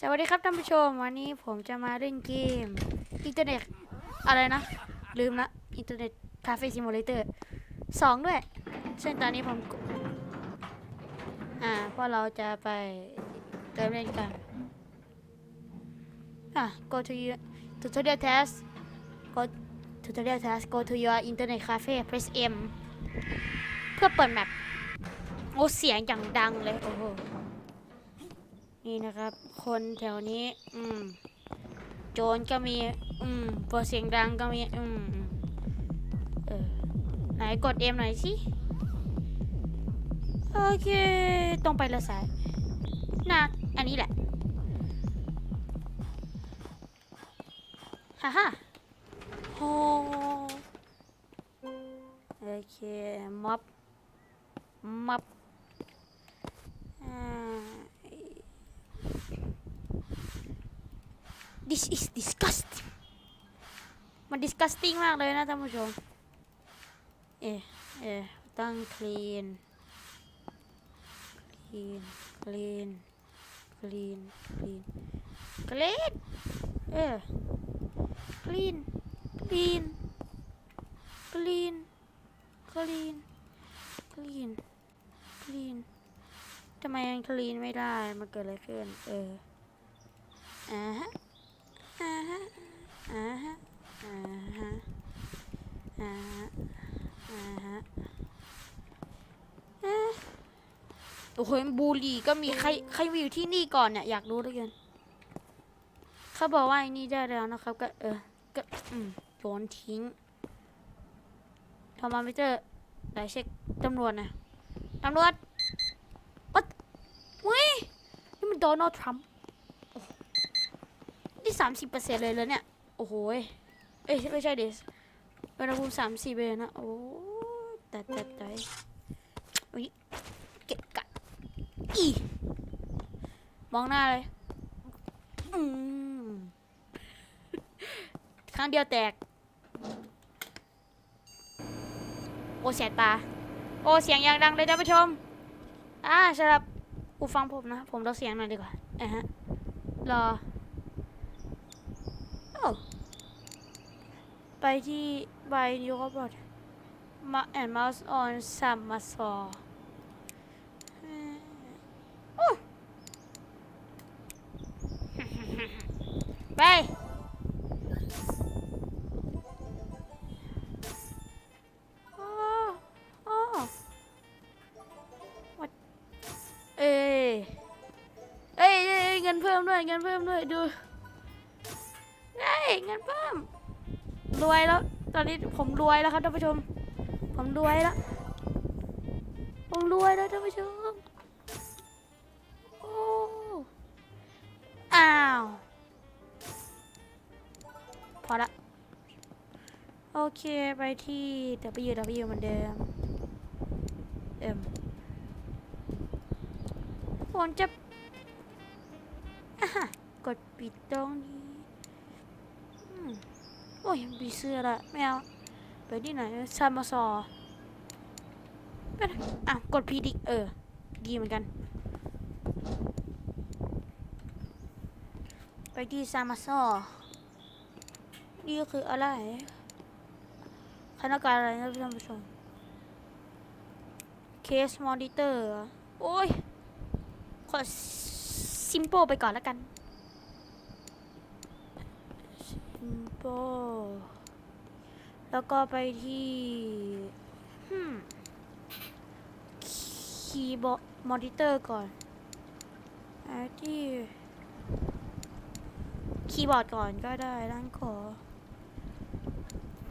สวัสดีครับท่านผู้ชมวันนี้ผมจะมาเล่นเกมอินเทอร์เน็ตอะไรนะ ลืมละอินเทอร์เน็ตคาเฟ่ซิมูเลเตอร์สองด้วยซึ่งตอนนี้ผม อ่าเพราะเราจะไปเติมเล่นกัน อะ go to your tutorial test go tutorial test go to your internet cafe press M เพื่อเปิดแมปโอ้เสียงอย่างดังเลย โอ้โห นี่นะครับ คนแถวนี้ อืม โจรก็มี อืมเปิดเสียงดังก็มี อืมเออไหนกดเอ็มหน่อยสิ โอเค ตรงไปละสายน่าอันนี้แหละฮ่าฮ่าโฮโอเคม็อบม็อบอ่า This is disgusting มัน disgusting มากเลยนะท่านผู้ชม เอะเอะตั้ง clean clean clean clean clean clean เออ clean clean clean clean clean clean ทำไมยัง clean ไม่ได้ มันเกิดอะไรขึ้น เอออ่าฮะ อ่าฮะอ่าฮะอ่าฮะอ่าฮะอ่าฮะโอ้โหบุหรี่ก็มีใครใครมาอยู่ที่นี่ก่อนเนี่ยอยากรู้ด้วยกันเขาบอกว่าไอ้นี่ได้แล้วนะครับก็เออก็อืมโยนทิ้งทอมาไม่เจอไหนเช็คตำรวจนะตำรวจวัดเว้ยนี่มันโดนัลด์ทรัมป์ นี่สามสิบเปอร์เซ็นต์เลยแล้วเนี่ย โอ้โหเอ้ยไม่ใช่เดสอุณหภูมิสามสิบเลยนะ โอ้แต่แต่แต่อุ้ยเกะกะอีมองหน้าเลยอืมครั้งเดียวแตก โอ้เสียตา โอ้เสียงอย่างดังเลยท่านผู้ชม อ่าสำหรับผู้ฟังผมนะ ผมลดเสียงหน่อยดีกว่าอะฮะ รอ โอ้ ไปที่ใบนิ้วก็บอดมาแอนมาส์ออนซัมมาซอโอนนี้ผมรวยแล้วครับท่านผู้ชม ผมรวยแล้วผมรวยแล้วท่านผู้ชมโอ้อ้าวพอละโอเคไปที่ W W เหมือนเดิมเอ็มผมจะกดปิดตรงนี้ ยมีเสื้อละไม่เอาไปที่ไหนซามาซอไปอะกดพีดิเออ ดีเหมือนกัน ไปที่ซามาซอนี่ก็คืออะไรคณะการอะไรนะท่านผู้ชมเคสมอนิเตอร์ โอ้ย ขอซิมโปไปก่อนแล้วกัน แล้วก็ไปที่คีย์บอร์ดมอนิเตอร์ก่อนไปที่คีย์บอร์ดก่อนก็ได้ด้านขอ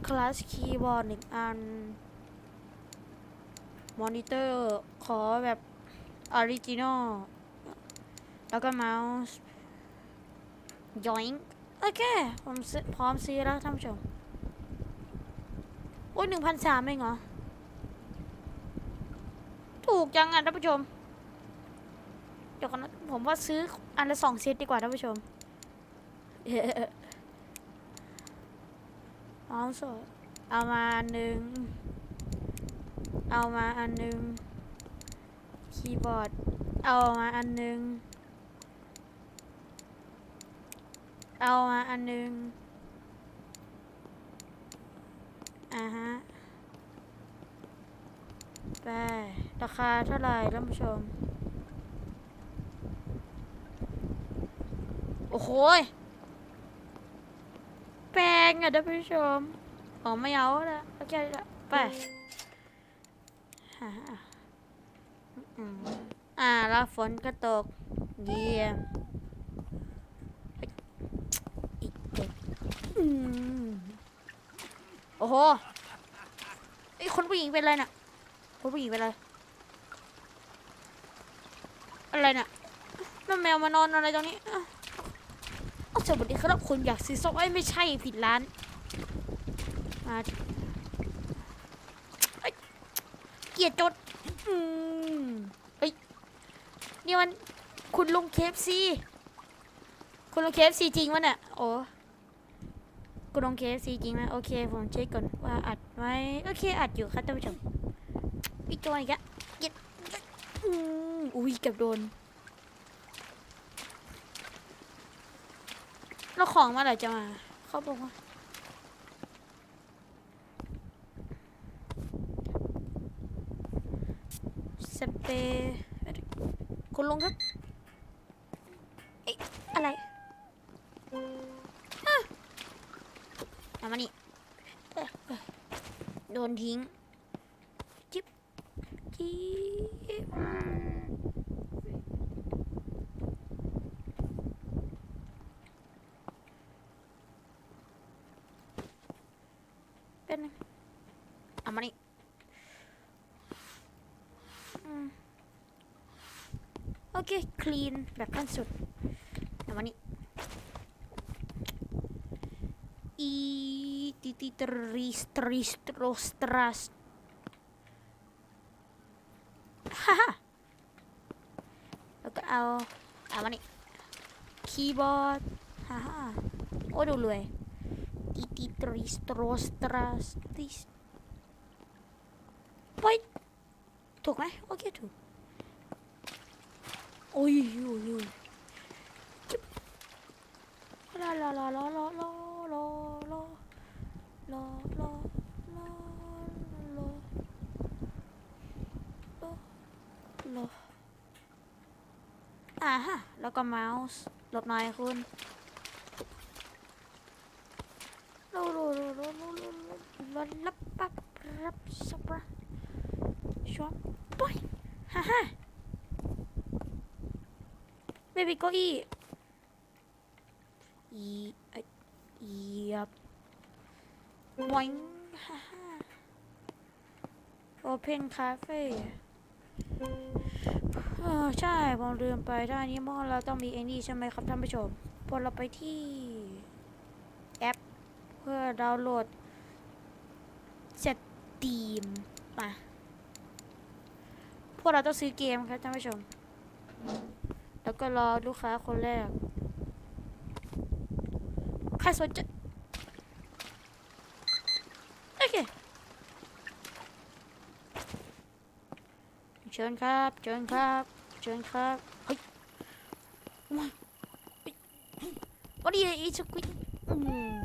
คลาสคีย์บอร์ดหนึ่งอัน มอนิเตอร์ขอแบบออริจินอล แล้วก็เมาส์ join โอเค ผมพร้อมซื้อแล้วท่านผู้ชม โอ้ยหนึ่งพันสามเองเหรอ ถูกจังอะท่านผู้ชม เดี๋ยวก่อนนะผมว่าซื้ออันละสองเซตดีกว่าท่านผู้ชมเอาสดเอามาอันหนึ่ง เอามาอันหนึ่ง คีย์บอร์ด เอามาอันหนึ่ง เอามาอันหนึง อ่าฮะ ไป ราคาเท่าไหร่ท่านผู้ชม โอ้โหแพงอะท่านผู้ชมอ๋อไม่เอาละโอเคละไปอ่าแล้วฝนก็ตก เยี่ยมเฮ้ยอีกเด็กอืม โอ้โหไอ้คนผู้หญิงเป็นอะไรน่ะ คนผู้หญิงเป็นอะไร อะไรน่ะนั่นแมวมานอนอะไรตรงนี้อ้าวสวัสดีครับคุณอยากซื้อส้มไอ้ไม่ใช่ผิดร้านมาเอ้ยเกลียดจดอืมเอ้ยนี่มันคุณลุงเคฟซีคุณลุงเคฟซีจริงวะเนี่ยโอ้ คุณลุงเคฟซีจริงไหมโอเค ผมเช็คก่อนว่าอัดไหมโอเค อัดอยู่ครับท่านผู้ชมอีกตัวอีกอะเย็ดอุ้ยเกือบโดนแล้วของมื่อไหร่จะมา เขาบอกว่าสเปรย์คุณลุงครับ โดนทิ้ง จิ๊บ จิ๊บ เป็นเอามานี่โอเค คลีน แบบขั้นสุด mati teris teris terus teras. Haha. Oke aw apa nih? Keyboard. Haha. Oh dulu eh. Titi teris terus teras teris. Point tuh kan oke tuh oh iyo iyo la. รอรอรอรอรอรออ่าฮะ แล้วก็เมาส์ลบหน่อยคุณลอลอลอลอลอลอรับปั๊บลับสับปะชอบปุ๊ยฮ่าฮ่าไม่มีเก้าอี้อีเออียบ วอยฮ่าฮ่าโอเพนคาเฟ่เออใช่ ผมลืมไปถ้าอันนี้มื่อเราต้องมีไอ้นี่ใช่ไหมครับท่านผู้ชมพอเราไปที่แอป เพื่อดาวน์โหลดสตรีมมาพวกเราต้องซื้อเกมครับท่านผู้ชม แล้วก็รอลูกค้าคนแรก ใครสนใจโอเค เชิญครับ เชิญครับ เชิญครับเฮ้ยโอ้ยเฮ้ยวันนี้อีสควิดอืม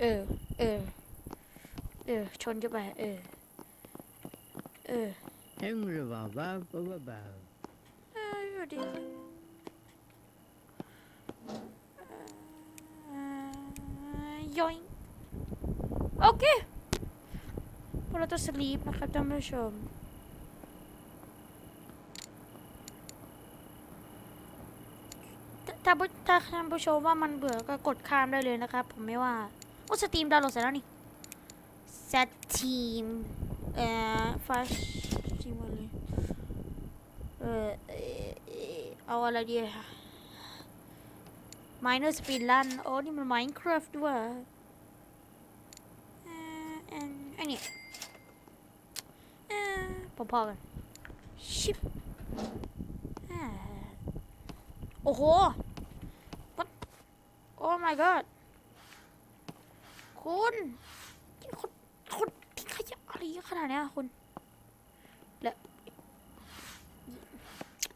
เออ เออ เออ ชนเข้าไป เออ เออ Emre baba baba baba. เอ้ยสวัสดีย้อยโอเคพวกเราต้องสลีปนะครับท่านผู้ชม ถ้าถ้าท่านผู้ชมว่ามันเบื่อก็กดข้ามได้เลยนะครับ ผมไม่ว่าโอ้สตรีมดาวน์โหลดเสร็จแล้วนี่สตรีมเอ่อฟาชทีมอะไรเออเอ่อเออเอาอะไรดีมายเนอร์สปีดลันโอ้นี่มัน Minecraft ด้วยเอ่ออันอันนี้เออพอๆกันชิปอ่าโอ้โห Oh my god คุณคุณคุณทิ้งขยะอะไรเยอะขนาดนี้คุณ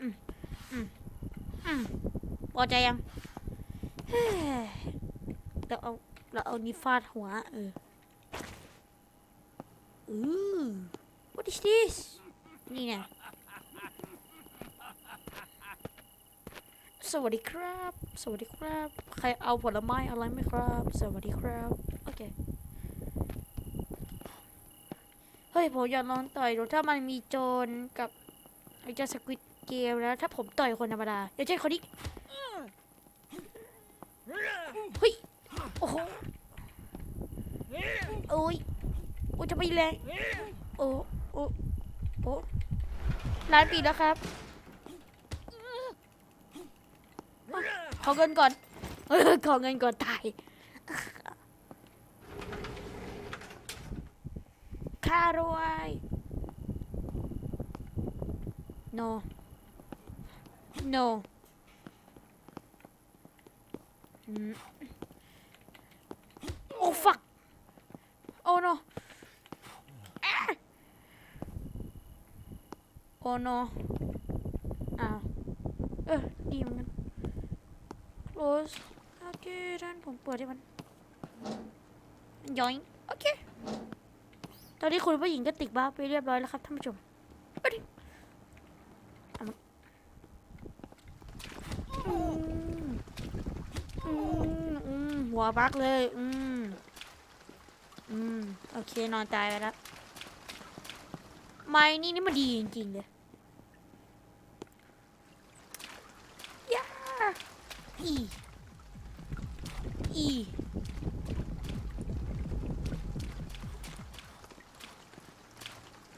อืมพอใจยังเราเอาเราเอานี่ฟาดหัว เอออือ what is this นี่ไงสวัสดีครับ สวัสดีครับ ใครเอาผลไม้อะไรไหมครับ สวัสดีครับ โอเค เฮ้ย ผมอยากลองต่อยดูถ้ามันมีโจรกับไอ้เจ้าสควิตเกมแล้ว ถ้าผมต่อยคนธรรมดาอย่างเช่นคนนี้เฮ้ย โอ้โหโอ้ยโอ้จะไปแรงโอ้โอ้โอ้ร้านปิดแล้วครับขอเงินก่อน เออขอเงินก่อนตายค่ารวย no no อืมโอ้ fuck โอ้ no โอ้ no อ้าว เออ ดีเหมือนกัน close โอเค ด้านผมเปิดให้มันย้อยโอเค ตอนนี้คุณผู้หญิงก็ติดบ้าไปเรียบร้อยแล้วครับท่านผู้ชมไปดิอืมอืมอืมหัวบักเลย อืม อืม โอเค นอนตายไปแล้ว ไม้นี่นี่มันดีจริงๆเลยย่าอีอี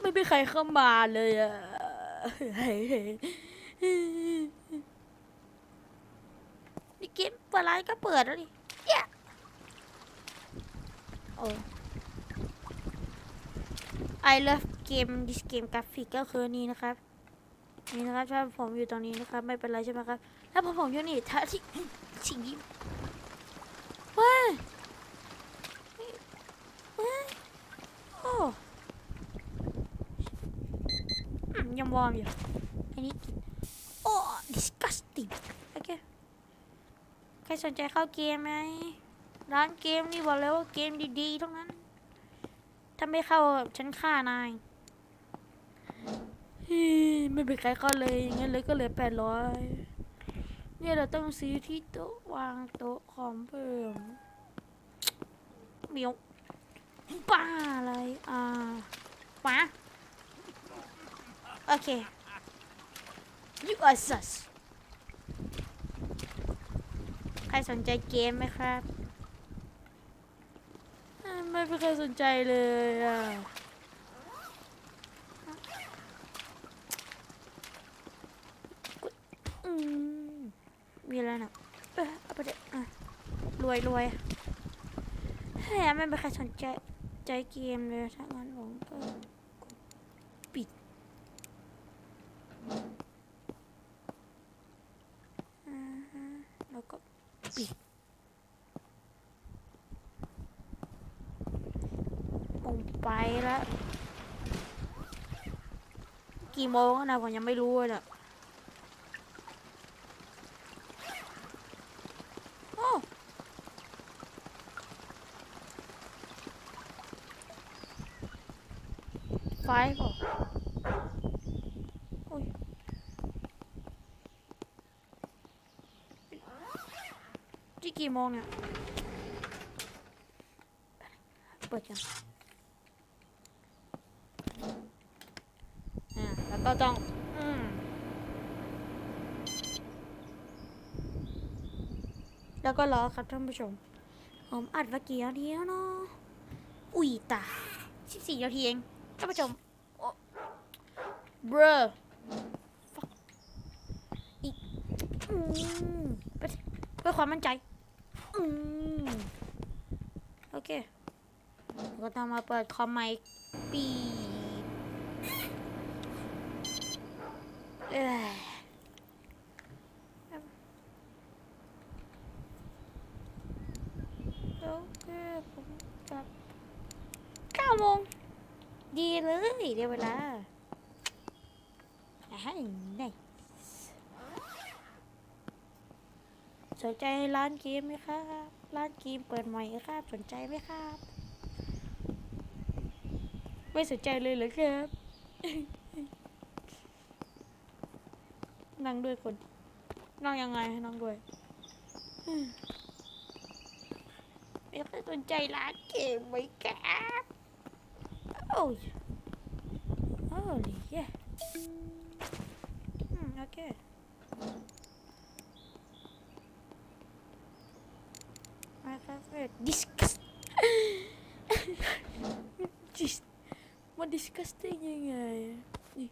ไม่มีใครเข้ามาเลยอะนี่เกมเปิดร้านก็เปิดแล้วดิย่าโอ้ I love game this game graphic ก็คือนี่นะครับ นี่นะครับถ้าผมอยู่ตรงนี้นะครับ ไม่เป็นไรใช่ไหมครับ ถ้าผมผมอยู่นี่ถ้าที่สิ่งนี้ว้ายว้ายโอ้ อืมยังวอร์มอยู่อันนี้กินโอ้ disgusting โอเคใครสนใจเข้าเกมไหม ร้านเกมนี่บอกเลยว่าเกมดีๆทั้งนั้น ถ้าไม่เข้าฉันฆ่านายไม่เป็นใครเข้าเลยอย่างงั้นเลยก็เหลือแปดร้อยเนี่ยเราต้องซื้อที่โต๊ะวางโต๊ะคอมเพิ่มเมียวป้าอะไร อ่าป้า โอเค you are sus ใครสนใจเกมไหมครับไม่มีใครสนใจเลยอะมีอะไรนะเออเอาไปเด็อะรวยรวยแหมไม่มีใครสนใจใจเกมเลยถ้งนผมก็ปิดอ่าฮะแล้วก็ปิดผมไปแล้ว กี่ โมงแล้วนะผมยังไม่รู้เลยเนี่ยโอ้ไฟก่อนโอ้ยที่กี่โมงเนี่ย เปิดกันอ่า แล้วก็ต้อง อืม แล้วก็รอครับท่านผู้ชม ผมอัดมากี่นาทีแล้วเนาะอุ้ยตาสิบสี่นาทีเองท่านผู้ชมโอ้เบรออีกอืมเพื่อเพื่อความมั่นใจอืมโอเคก็ต้องมาเปิดคอมไมค์ปีเอ้ย โอเคผมกลับเก้าโมง ดีเลยเดี๋ยวเวลาอ่าไหนสนใจร้านเกมไหมครับ ร้านเกมเปิดใหม่ครับ สนใจไหมครับ ไม่สนใจเลยเหรอครับ นั่งด้วยคน นั่งยังไงให้นั่งด้วยไม่ค่อยสนใจร้านเกมไหมครับ โอ้ยโอ้ยเย่อืมโอเค My favorite disgust Dis มัน disgusting ยังไงอะนี่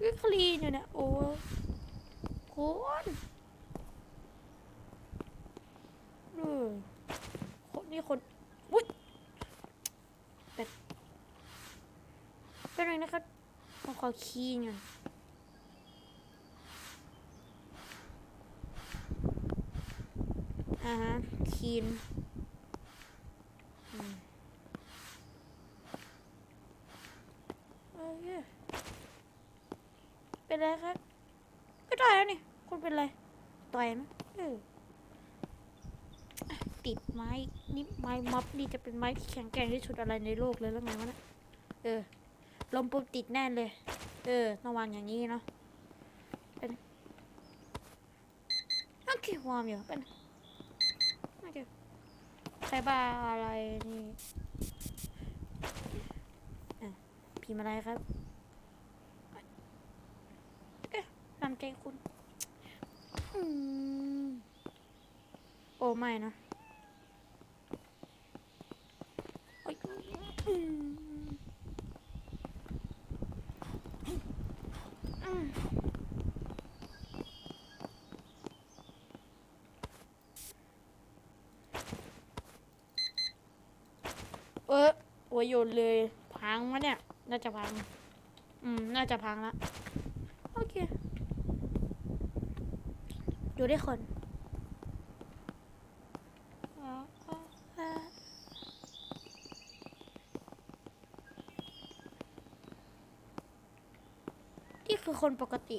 ก็คลีนอยู่นะโอ้คนเออคนนี่คนอุ้ยเป็ด เป็นไรนะครับผมขอคีย์หน่อยอ่าฮะคีนอืมโอเคเป็นไรครับ ก็ได้แล้วนี่ คุณเป็นไร ต่อยไหมเอออะติดไม้ นี่ไม้ม็อบนี่จะเป็นไม้ที่แข็งแกร่งที่สุดอะไรในโลกเลยแล้วไงวะเนะเออ ลมปุ๊บติดแน่นเลย เออต้องวางอย่างนี้เนาะเป็นโอเควางอยู่เป็นโอเคใครบ้าอะไรนี่อะพิมอะไรครับเอ๊ะตามใจคุณโอ้ไม่นะโอ๊ยอืมอืม เออโอ้ยโยนเลย พังวะเนี่ย น่าจะพัง อืม น่าจะพังละ โอเค อยู่ได้คนอ๋ออ๋ออ่านี่ คนปกติ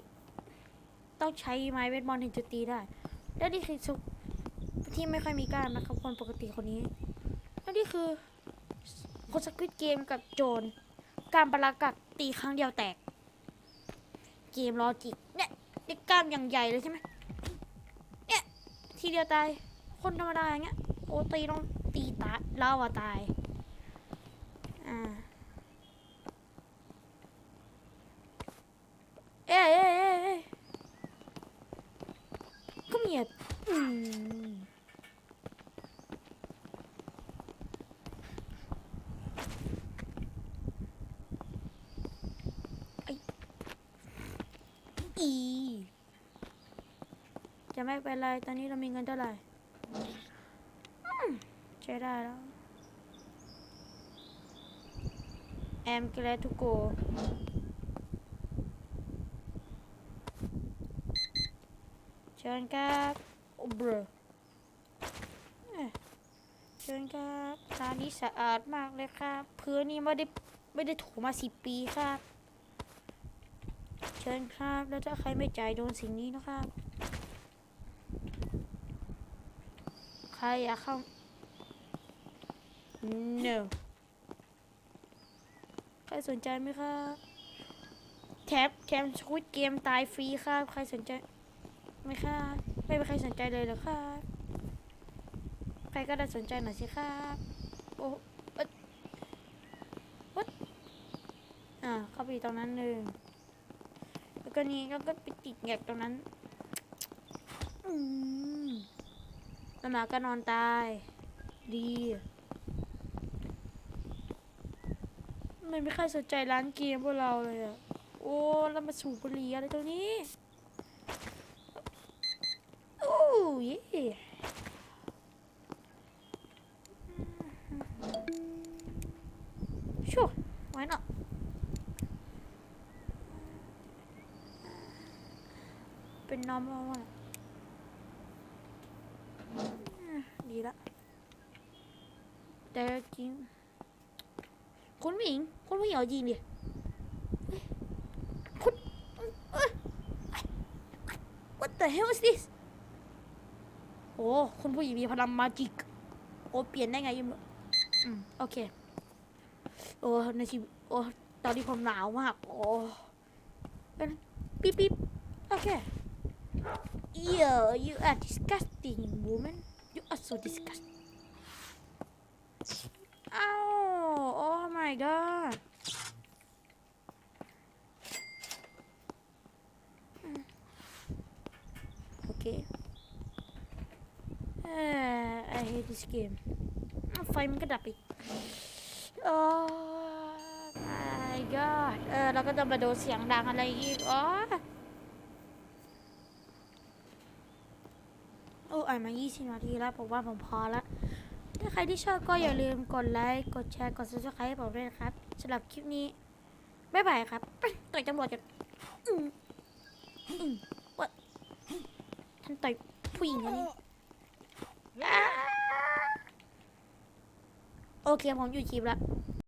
ต้องใช้ไม้เบสบอลถึงจะตีได้ และนี่คือสุที่ไม่ค่อยมีกล้ามนะครับ คนปกติคนนี้และนี่คือคนสควิตเกมกับโจรการประกัดตีครั้งเดียวแตก เกมลอจิกเนี่ยนี่กล้ามอย่างใหญ่เลยใช่ไหมเนี่ยทีเดียวตายคนธรรมดาอย่างเงี้ยโอ้ตีต้องตีตาเล่าว่าตายอ่า เอ้ยเอ้ยเอ้ยเอ้ยก็มีอะอืมอีจะไม่เป็นไร ตอนนี้เรามีเงินเท่าไหร่ใช้ได้แล้ว I'm glad to go ชิญครับโอ้เบรอเชิญครับร้านนี้สะอาดมากเลยครับพื้นนี่ไม่ได้ไม่ได้ถูมาสิบปีครับ เชิญครับ แล้วถ้าใครไม่จ่ายโดนสิ่งนี้นะครับ ใครอยากเข้า no ใครสนใจไหมครับ แท็บแถมชุดเกมตายฟรีครับ ใครสนใจ ไหมครับไม่มีใครสนใจเลยเหรอครับใครก็ได้สนใจหน่อยสิครับโอ้เอ๊ะวัดอ่าเข้าไปตรงนั้นหนึ่งแล้วก็นี่ก็ก็ไปติดแงกตรงนั้นอืมแล้วหมาก็นอนตาย ดีไม่มีใครสนใจร้านเกมพวกเราเลยอะโอ้แล้วมาสูบบุหรี่อะไรตรงนี้ เป็นน้อมเอาอะดีละแต่จริงคุณผู้หญิงคุณผู้หญิงเอาจริงดิคุณเอ้ย What the hell is this โอ้คุณผู้หญิงมีพลังมาจิก โอ้ เปลี่ยนได้ไงยังไม่อืม โอเค โอ้ ในชีวิต โอ้ ตอนนี้ผมหนาวมาก โอ้เอ้ยปิ๊บปิ๊บโอเค Yeah you are disgusting woman you are so disgusting อ้าวโอ้ my god อืมโอเคเอ่อ I hate this game อ้าวไฟมันก็ดับอีกโอ้ my god เออเราก็จะมาโดนเสียงดังอะไรอีกอ๋อโอ้อ่านมา 20 นาทีแล้วผมว่าผมพอละถ้าใครที่ชอบก็อย่าลืมกดไลค์ กดแชร์ กด subscribe ให้ผมด้วยนะครับสำหรับคลิปนี้ บ๊ายบายครับต่อยตำรวจกันอืมอืมวะท่านต่อยผู้หญิงคนนี้โอเค ผมอยู่คลิปแล้ว